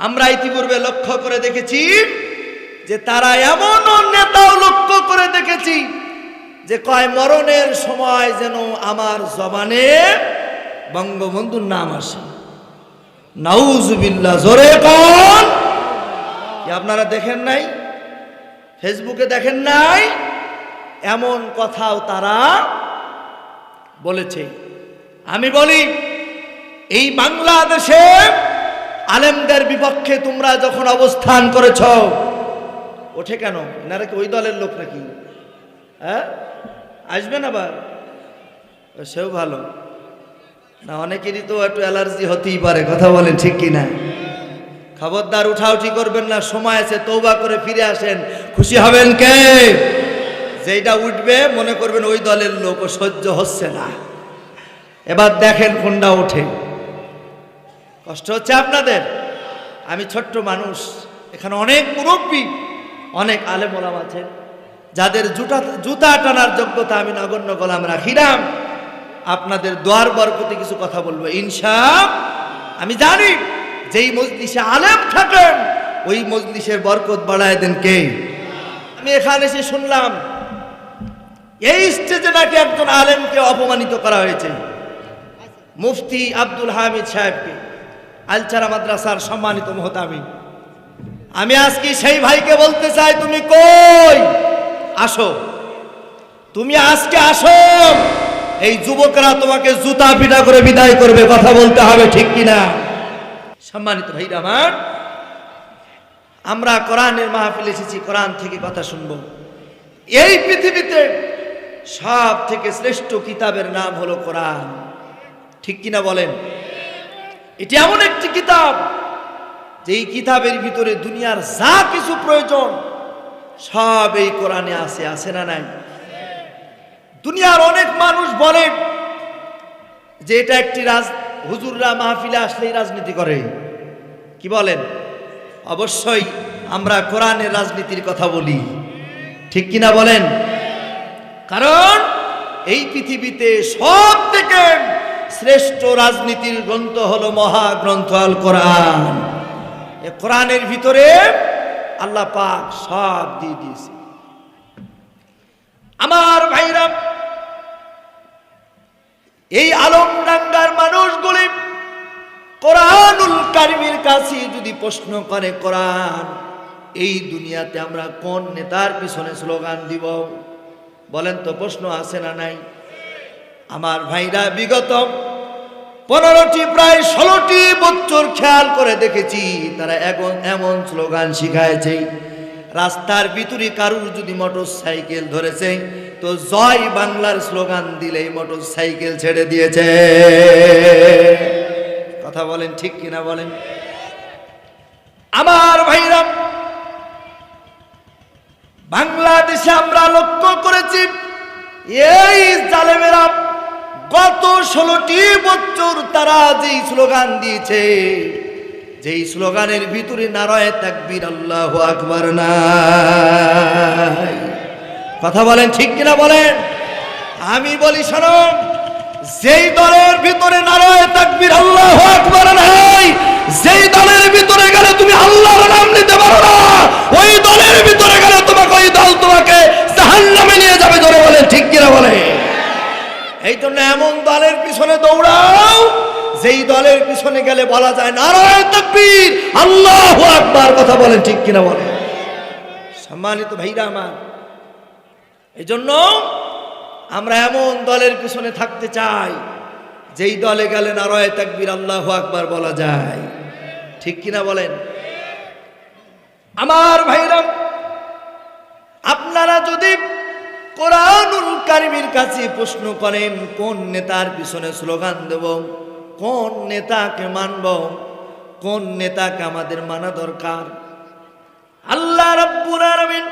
আমরা ইতিপূর্বে লক্ষ্য করে দেখেছি যে তারা এমন নেতাও লক্ষ্য করে দেখেছি যে কয় মরণের সময় যেন আমার জবানে বঙ্গবন্ধুর নাম আসে। নাউজুবিল্লাহ, জোরে কন। আপনারা দেখেন নাই? ফেসবুকে দেখেন নাই? এমন কথাও তারা বলেছে। আমি বলি, এই বাংলাদেশে আলেমদের বিপক্ষে তোমরা যখন অবস্থান করেছ, ওঠে কেন? এনারা কি ওই দলের লোক নাকি? হ্যাঁ? আসবেন আবার? সেও ভালো। না, অনেকেরই তো একটু অ্যালার্জি হতেই পারে, কথা বলেন ঠিক কি না? খবরদার উঠাউঠি করবেন না, সময় আছে তৌবা করে ফিরে আসেন। খুশি হবেন কে? যেইটা উঠবে, মনে করবেন ওই দলের লোক সহ্য হচ্ছে না। এবার দেখেন কোনটা ওঠে। কষ্ট হচ্ছে আপনাদের। আমি ছোট্ট মানুষ, এখানে অনেক মুরব্বী, অনেক আলেম ওলাম আছেন, যাদের জুতা জুতা টানার যোগ্যতা আমি নগণ্য গোলাম রাখিলাম আপনাদের দোয়ার বরকতে কিছু কথা বলব। ইনশা আমি জানি যেই মজলিসে আলেম থাকেন, ওই মজলিসের বরকত বাড়ায় দেন কে? আমি এখানে এসে শুনলাম, এই স্টেজে নাকি একজন আলেমকে অপমানিত করা হয়েছে। মুফতি আব্দুল হামিদ সাহেবকে। আলচারা মাদ্রাসার সম্মানিত মহতামি। আমি আজকে সেই ভাইকে বলতে চাই, তুমি কই? আসো। তুমি আজকে আসো। এই যুবকরা তোমাকে জুতা পিটা করে বিদায় করবে, কথা বলতে হবে, ঠিক কিনা? সম্মানিত ভাইরা আমার, আমরা কোরআনের মাহফিল এসেছি, কোরআন থেকে কথা শুনব। এই পৃথিবীতে সব থেকে শ্রেষ্ঠ কিতাবের নাম হলো কোরআন। ঠিক কিনা বলেন? এটি এমন একটি কিতাব, যেই কিতাবের ভিতরে দুনিয়ার যা কিছু প্রয়োজন, সব এই কোরআনে আছে আছে না নাই? দুনিয়ার অনেক মানুষ বলে যে এটা একটি রাজ, হুজুররা মাহফিলে আসলেই রাজনীতি করে। কি বলেন? অবশ্যই আমরা কোরআনের রাজনীতির কথা বলি। ঠিক কিনা বলেন? কারণ এই পৃথিবীতে সব থেকে শ্রেষ্ঠ রাজনীতির গ্রন্থ হলো মহাগ্রন্থ আল কোরআন। এ কোরআনের ভিতরে আল্লাহ পাক সব দিয়ে দিয়েছে। আমার ভাইরা, এই আলমডাঙ্গার মানুষগুলি কোরআনুল কারিমের কাছে যদি প্রশ্ন করে, কোরআন, এই দুনিয়াতে আমরা কোন নেতার পিছনে স্লোগান দিব? বলেন তো প্রশ্ন আছে না নাই? আমার ভাইরা বিগত পনেরোটি, প্রায় ষোলোটি বছর খেয়াল করে দেখেছি, তারা এখন এমন স্লোগান শিখাইছে, রাস্তার ভিতরে কারুর যদি মোটর সাইকেল ধরেছে, তো জয় বাংলার স্লোগান দিলেই মোটর সাইকেল ছেড়ে দিয়েছে। কথা বলেন ঠিক কিনা বলেন? আমার ভাইরা, বাংলাদেশে আমরা লক্ষ্য করেছি, এই জালেমেরা গত ষোলোটি বছর তারা যেই স্লোগান দিয়েছে, যেই স্লোগানের ভিতরে নারায় তাকবীর আল্লাহ আকবার নাই। কথা বলেন ঠিক কিনা বলেন? আমি বলি শোনো যেই দলের ভিতরে নারায় তাকবীর আল্লাহ আকবার নাই, যেই দলের ভিতরে গেলে তুমি আল্লাহর নাম নিতে পারো না, ওই দলের ভিতরে গেলে তোমাকে ওই দল তোমাকে জাহান্নামে নিয়ে যাবে ধরে বলেন ঠিক কিনা বলে এই জন্য এমন দলের পিছনে দৌড়াও, যেই দলের পিছনে গেলে বলা যায় নারায়ণ তকবীর, আল্লাহ আকবার, কথা বলেন ঠিক কিনা বলে সম্মানিত ভাইরা আমার এই জন্য আমরা এমন দলের পিছনে থাকতে চাই, যেই দলে গেলে নারায় তাকবীর, আল্লাহ আকবার বলা যায়। ঠিক কিনা বলেন? আমার ভাইরাম আপনারা যদি কোরআনুল কারিমের কাছে প্রশ্ন করেন, কোন নেতার পিছনে স্লোগান দেব? কোন নেতাকে মানব? কোন নেতাকে আমাদের মানা দরকার? আল্লাহ রাব্বুল আলামিন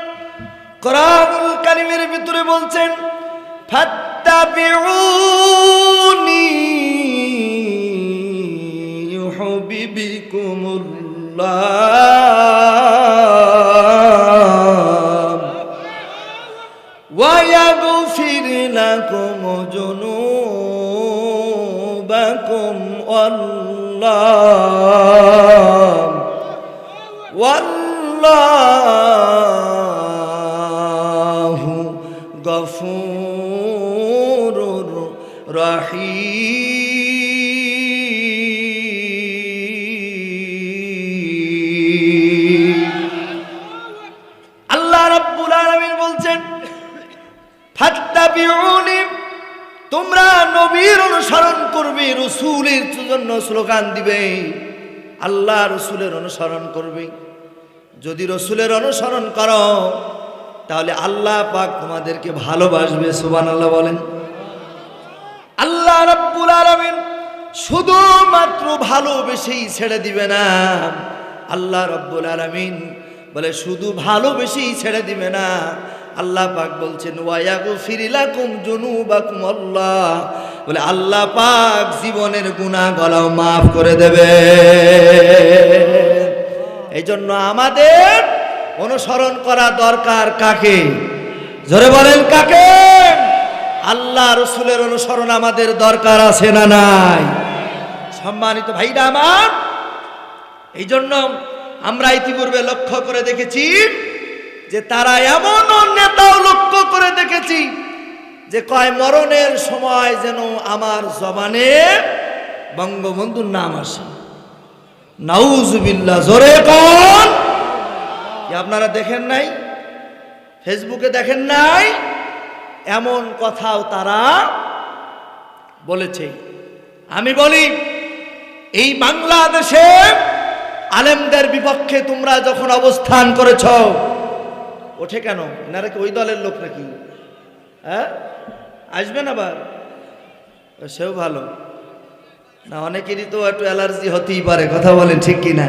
কোরআনুল কারিমের ভিতরে বলছেন, ফাত্তাবিউনি ইউহিব্বিকুমুল্লাহ। لكم جنوبكم والله والله غفور رحيم রসুলের জন্য স্লোগান দিবে। আল্লাহ রসুলের অনুসরণ করবে। যদি রসুলের অনুসরণ করো, তাহলে আল্লাহ পাক তোমাদেরকে ভালোবাসবে সুবান আল্লাহ বলেন। আল্লাহ রব্বুল আলামিন শুধুমাত্র ভালোবেসেই ছেড়ে দিবে না। আল্লাহ রাব্বুল আলামিন বলে, শুধু ভালোবেসেই ছেড়ে দিবে না। আল্লাহ পাক বলছেন ওয়ায়াগু ফিরিলাকুম জুনুবাকুম আল্লাহ। বলে, আল্লাহ পাক জীবনের গুনাহ গলাও মাফ করে দেবে এই জন্য আমাদের অনুসরণ করা দরকার কাকে? জোরে বলেন কাকে? আল্লাহ রসুলের অনুসরণ আমাদের দরকার আছে না নাই? সম্মানিত ভাইরা আমার এই জন্য আমরা ইতিপূর্বে লক্ষ্য করে দেখেছি যে তারা এমন নেতাও লক্ষ্য করে দেখেছি যে কয়, মরণের সময় যেন আমার জবানে বঙ্গবন্ধুর নাম আসে। নাউজুবিল্লাহ, জোরে কন। আপনারা দেখেন নাই? ফেসবুকে দেখেন নাই? এমন কথাও তারা বলেছে। আমি বলি, এই বাংলাদেশে আলেমদের বিপক্ষে তোমরা যখন অবস্থান করেছ, ওঠে কেন? এনারা কি ওই দলের লোক নাকি? হ্যাঁ? আসবেন আবার? সেও ভালো। না, অনেকেরই তো একটু অ্যালার্জি হতেই পারে, কথা বলেন ঠিক কি না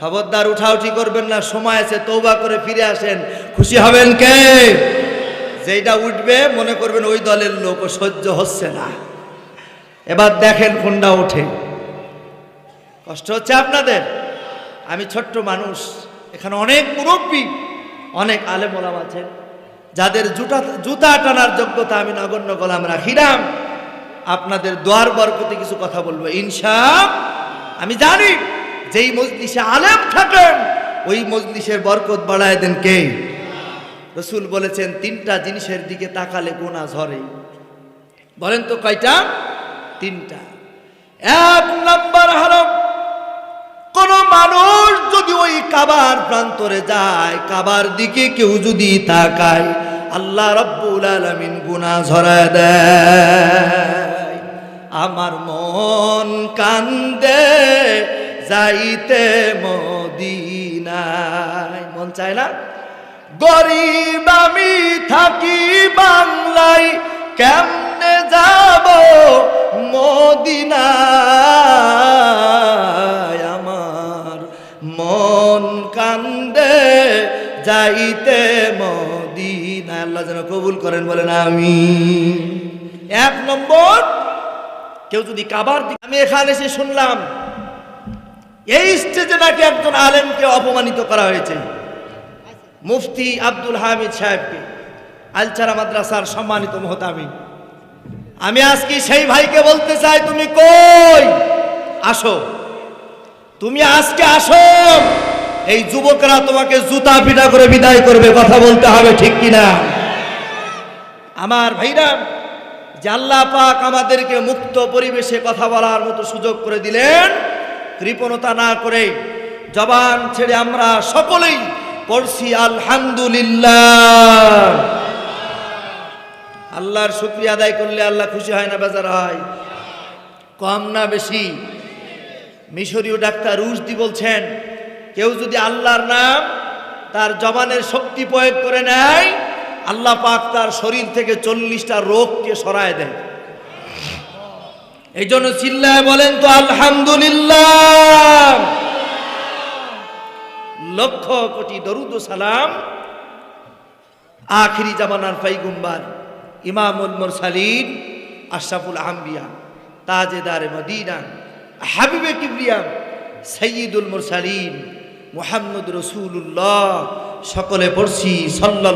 খবরদার উঠাউঠি করবেন না, সময় আছে তৌবা করে ফিরে আসেন। খুশি হবেন কে? যেটা উঠবে, মনে করবেন ওই দলের লোক সহ্য হচ্ছে না। এবার দেখেন কোনটা ওঠে। কষ্ট হচ্ছে আপনাদের? আমি ছোট্ট মানুষ, এখানে অনেক মুরব্বী, অনেক আলেম ওলাম আছেন। যাদের জুতা জুতা টানার যোগ্যতা আমি নগণ্য গোলাম রাখিলাম, আপনাদের দোয়ার বরকতে কিছু কথা বলব। ইনশা আমি জানি যেই মজলিসে আলেম থাকেন, ওই মজলিসের বরকত বাড়ায় দেন কে? রসুল বলেছেন, তিনটা জিনিসের দিকে তাকালে গোনা ঝরে। বলেন তো কয়টা? তিনটা। এক নাম্বার হারাম কোন মানুষ যদি ওই কাবার প্রান্তরে যায়, কাবার দিকে কেউ যদি তাকায় আল্লাহ রব্বুল আলমিন গুনা ঝরায় দেয়। আমার মন কান্দে যাইতে মদিনায়। মন চায় না? গরিব আমি থাকি বাংলায়, কেমনে যাব মদিনায়? আমার মন কান্দে যাইতে মদিনা আল্লাহ যেন কবুল করেন, বলেন আমি এক নম্বর, কেউ যদি কাবার আমি এখানে এসে শুনলাম, এই স্টেজে নাকি একজন আলেমকে অপমানিত করা হয়েছে। মুফতি আব্দুল হামিদ সাহেবকে, আলচারা মাদ্রাসার সম্মানিত মহতামি। আমি আজকে সেই ভাইকে বলতে চাই, তুমি কই? আসো। তুমি আজকে আসো। এই যুবকরা তোমাকে জুতা পিটা করে বিদায় করবে, কথা বলতে হবে ঠিক কিনা? আমার ভাইরা, যে আল্লাহ পাক আমাদেরকে মুক্ত পরিবেশে কথা বলার মতো সুযোগ করে দিলেন, কৃপণতা না করে জবান ছেড়ে আমরা সকলেই পড়ছি, আলহামদুলিল্লাহ। আল্লাহর শুক্রিয়া আদায় করলে আল্লাহ খুশি হয় না, বেজার হয়। কম না বেশি। মিশরীয় ডাক্তার রুশদি বলছেন, কেউ যদি আল্লাহর নাম তার জবানের শক্তি প্রয়োগ করে নেয় আল্লাহ পাক তার শরীর থেকে চল্লিশটা রোগকে সরায় দেন এই জন্য চিল্লায় বলেন তো, আলহামদুলিল্লাহ। লক্ষ কোটি দরুদ সালাম। আখিরি জামানার ফাইগুম্বার ইমামুল মুরসালিন, আশরাফুল আম্বিয়া, তাজেদারে মদিনা, হাবিবে কিবরিয়া, সৈয়দুল মুরসালিন, মোহাম্মদ রসুল্লাহ সকলে পড়ছি সাল্লাহ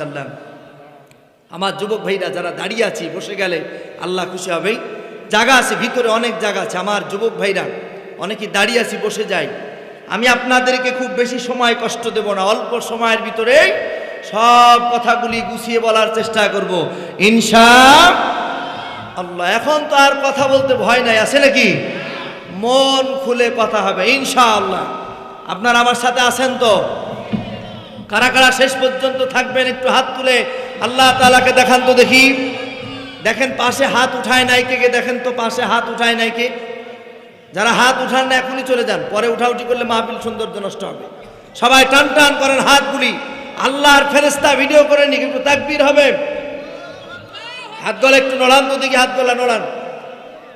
সাল্লাম। আমার যুবক ভাইরা যারা দাঁড়িয়ে আছি, বসে গেলে আল্লাহ খুশি হবেই। জায়গা আছে, ভিতরে অনেক জায়গা আছে। আমার যুবক ভাইরা, অনেকে দাঁড়িয়ে আছি, বসে যায়। আমি আপনাদেরকে খুব বেশি সময় কষ্ট দেব না, অল্প সময়ের ভিতরে সব কথাগুলি গুছিয়ে বলার চেষ্টা করব। ইনশা আল্লাহ, এখন তো আর কথা বলতে ভয় নাই, আছে নাকি? মন খুলে কথা হবে ইনশাআল্লাহ আপনারা আমার সাথে আছেন তো? কারা কারা শেষ পর্যন্ত থাকবেন, একটু হাত তুলে আল্লাহ তালাকে দেখান তো দেখি। দেখেন পাশে হাত উঠায় নাই কে দেখেন তো পাশে হাত উঠায় নাই কে? যারা হাত উঠান না, এখনই চলে যান। পরে উঠাউঠি করলে মাহফিল সৌন্দর্য নষ্ট হবে। সবাই টান টান করেন হাতগুলি। আল্লাহর ফেরেস্তা ভিডিও করে নি, কিন্তু তাকবির হবে। হাত গলা একটু নড়ান তো দেখি, হাত গলা নড়ান।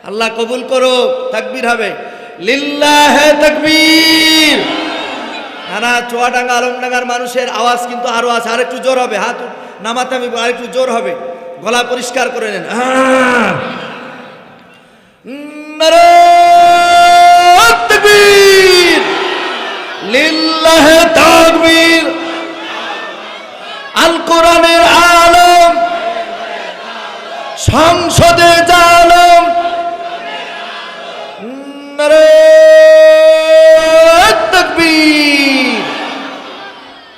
আল্লাহ কবুল করো তাকবির হবে। লিল্লাহ তাকবীর। নানা চুয়াডাঙ্গা, আলমডাঙ্গার মানুষের আওয়াজ কিন্তু আরও আছে। আর একটু জোর হবে, হাত নামাতে আমি আর একটু জোর হবে। গলা পরিষ্কার করে নেন। আল কোরআনের আলম। সংসদে জালম। তাকবীর।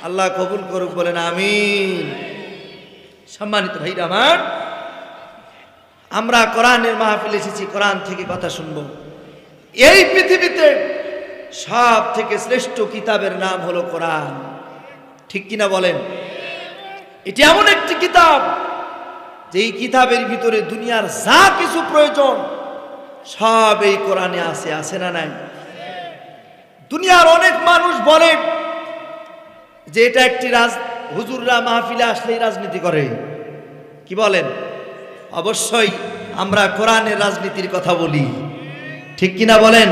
আল্লাহ কবুল করুক, বলেন আমি সম্মানিত ভাইরা আমার, আমরা কোরআনের মাহফিল এসেছি, কোরআন থেকে কথা শুনব। এই পৃথিবীতে সব থেকে শ্রেষ্ঠ কিতাবের নাম হলো কোরআন। ঠিক কিনা বলেন? এটি এমন একটি কিতাব, যেই কিতাবের ভিতরে দুনিয়ার যা কিছু প্রয়োজন, সব এই কোরআনে আছে আছে না নাই? দুনিয়ার অনেক মানুষ বলে যে এটা একটি রাজ, হুজুররা মাহফিলে আসলেই রাজনীতি করে। কি বলেন? অবশ্যই আমরা কোরআনের রাজনীতির কথা বলি। ঠিক কিনা বলেন?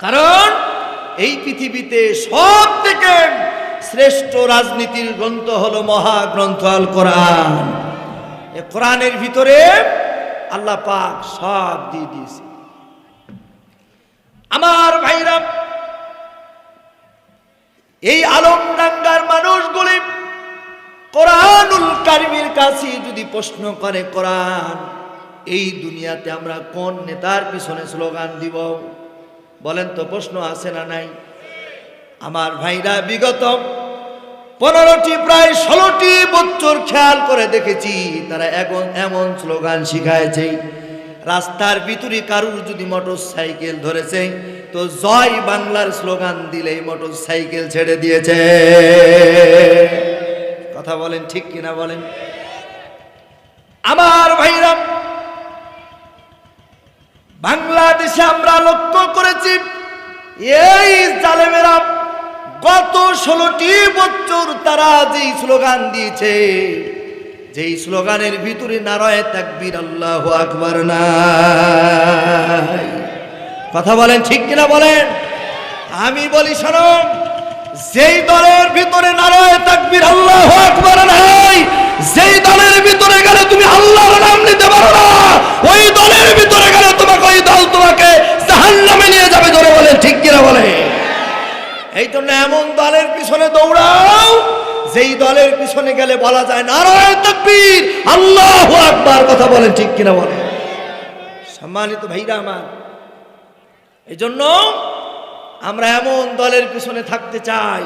কারণ এই পৃথিবীতে সব থেকে শ্রেষ্ঠ রাজনীতির গ্রন্থ হলো মহাগ্রন্থ আল কোরআন কোরআনের ভিতরে আল্লাহ পাক সব দিয়ে দিয়েছে। আমার ভাইরা এই আলমডাঙ্গার মানুষগুলি কোরআনুল কারিমের কাছে যদি প্রশ্ন করে, কোরআন, এই দুনিয়াতে আমরা কোন নেতার পিছনে স্লোগান দিব? বলেন তো, প্রশ্ন আছে না নাই? আমার ভাইরা, বিগত পনেরোটি, প্রায় ষোলোটি বছর খেয়াল করে দেখেছি, তারা এখন এমন স্লোগান শিখাইছে। রাস্তার ভিতরে কারুর যদি মোটর সাইকেল ধরেছে তো জয় বাংলার স্লোগান দিলেই মোটর সাইকেল ছেড়ে দিয়েছে। কথা বলেন ঠিক কিনা বলেন? আমার ভাইরা বাংলাদেশে আমরা লক্ষ্য করেছি, এই জালেমেরা গত ষোলোটি বছর তারা যেই স্লোগান দিয়েছে, যেই স্লোগানের ভিতরে নারায় তাকবীর আল্লাহ আকবার নাই। কথা বলেন ঠিক কিনা বলেন? আমি বলি শোনো যেই দলের ভিতরে নারায় তাকবীর আল্লাহ আকবার নাই, যেই দলের ভিতরে গেলে তুমি আল্লাহর নাম নিতে পারো না, ওই দলের ভিতরে গেলে তোমাকে, ওই দল তোমাকে জাহান্নামে নিয়ে যাবে ধরে বলেন ঠিক কিনা বলে এই জন্য এমন দলের পিছনে দৌড়াও, যেই দলের পিছনে গেলে বলা যায় নারায়ণ তাকবীর, আল্লাহ আকবার, কথা বলেন ঠিক কিনা বলে সম্মানিত ভাইরা আমার এই জন্য আমরা এমন দলের পিছনে থাকতে চাই,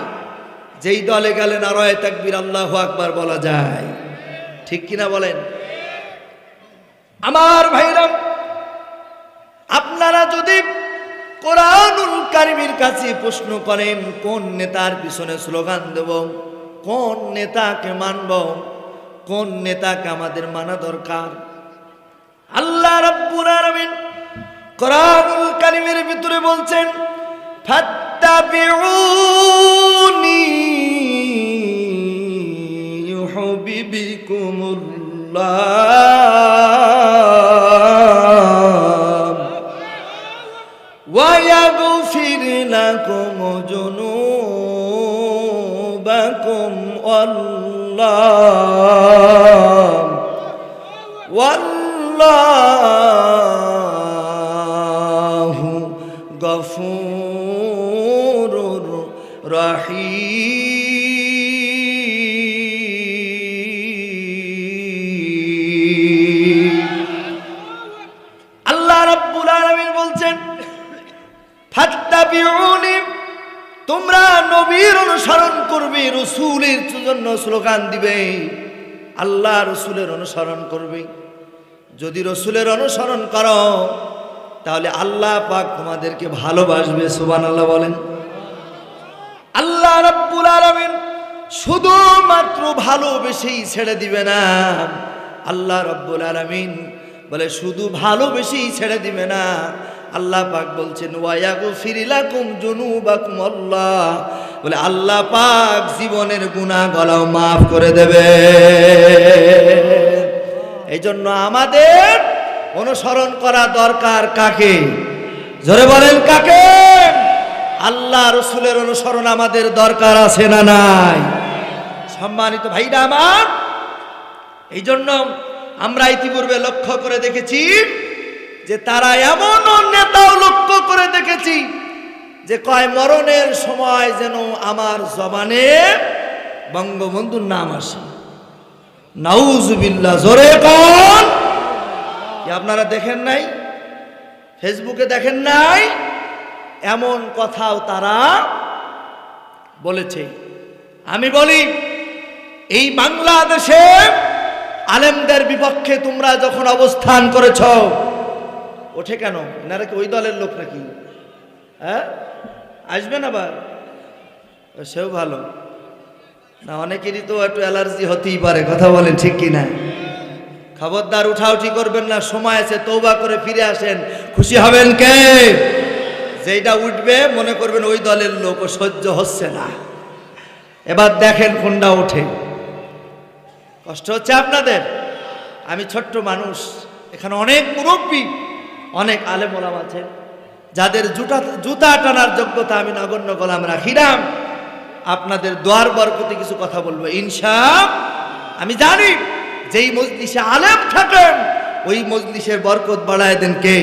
যেই দলে গেলে নারায় তাকবীর আল্লাহ আকবার বলা যায়। ঠিক কিনা বলেন? আমার ভাইরাম, আপনারা যদি কোরআনুল কারিমের কাছে প্রশ্ন করেন, কোন নেতার পিছনে স্লোগান দেব, কোন নেতাকে মানব, কোন নেতাকে আমাদের মানা দরকার? আল্লাহ রাব্বুল আলামিন কোরআনুল কারিমের ভিতরে বলছেন ফাত্তাবিউনি ইউহিব্বিকুমুল্লাহ ويغفر لكم ذنوبكم والله والله জন্য স্লোগান দিবে, আল্লাহ রসুলের অনুসরণ করবে। যদি রসুলের অনুসরণ করো, তাহলে আল্লাহ পাক তোমাদেরকে ভালোবাসবে সুবান আল্লাহ বলেন। আল্লাহ রব্বুল আলামিন শুধুমাত্র ভালোবেসেই ছেড়ে দিবে না। আল্লাহ রাব্বুল আলামিন বলে, শুধু ভালোবেসেই ছেড়ে দিবে না। আল্লাহ পাক বলছেন ওয়ায়াগু ফিরিলাকুম জুনুবাকুম আল্লাহ। বলে, আল্লাহ পাক জীবনের গুনাহ গলাও মাফ করে দেবে। এই জন্য আমাদের অনুসরণ করা দরকার কাকে? জোরে বলেন কাকে? আল্লাহ রসুলের অনুসরণ আমাদের দরকার আছে না নাই? সম্মানিত ভাইরা আমার এই জন্য আমরা ইতিপূর্বে লক্ষ্য করে দেখেছি যে তারা এমন নেতাও লক্ষ্য করে দেখেছি যে কয়, মরণের সময় যেন আমার জবানে বঙ্গবন্ধুর নাম আসে। নাউজুবিল্লাহ, জোরে কন। আপনারা দেখেন নাই? ফেসবুকে দেখেন নাই? এমন কথাও তারা বলেছে। আমি বলি, এই বাংলাদেশে আলেমদের বিপক্ষে তোমরা যখন অবস্থান করেছ, ওঠে কেন? এনারা কি ওই দলের লোক নাকি? হ্যাঁ? আসবেন আবার? সেও ভালো। না, অনেকেরই তো একটু অ্যালার্জি হতেই পারে, কথা বলেন ঠিক কি না? খবরদার উঠাউঠি করবেন না, সময় আছে তৌবা করে ফিরে আসেন। খুশি হবেন কে? যেটা উঠবে, মনে করবেন ওই দলের লোক সহ্য হচ্ছে না। এবার দেখেন কোনটা ওঠে। কষ্ট হচ্ছে আপনাদের? আমি ছোট্ট মানুষ, এখানে অনেক মুরব্বী, অনেক আলেম ওলাম আছে যাদের জুতা জুতা টানার যোগ্যতা আমি নগণ্য গোলাম রাখিলাম, আপনাদের দোয়ার বরকতে কিছু কথা বলব। ইনশা আমি জানি যেই মজলিসে আলেম থাকেন, ওই মজলিসের বরকত বাড়ায় দেন কে?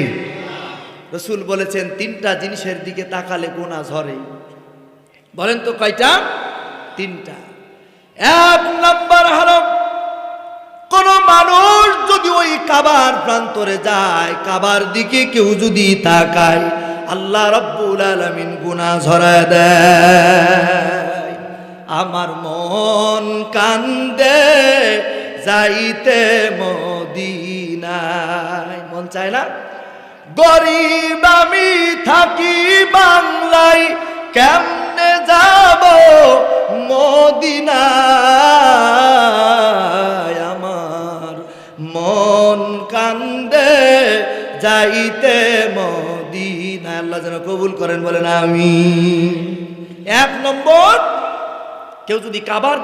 রসুল বলেছেন, তিনটা জিনিসের দিকে তাকালে গোনা ঝরে। বলেন তো কয়টা? তিনটা। এক নম্বর হলো, কোন মানুষ যদি ওই কাবার প্রান্তরে যায়, কাবার দিকে কেউ যদি তাকায়, আল্লাহ রব্বুল আলমিন গুনা ঝরায় দেয়। আমার মন কান্দে যাইতে মদিনায়। মন চায় না? গরিব আমি থাকি বাংলায়, কেমনে যাব মদিনায়? যাইতে মদিন। আল্লাহ যেন কবুল করেন বলেন আমি এক নম্বর কেউ যদি কাবার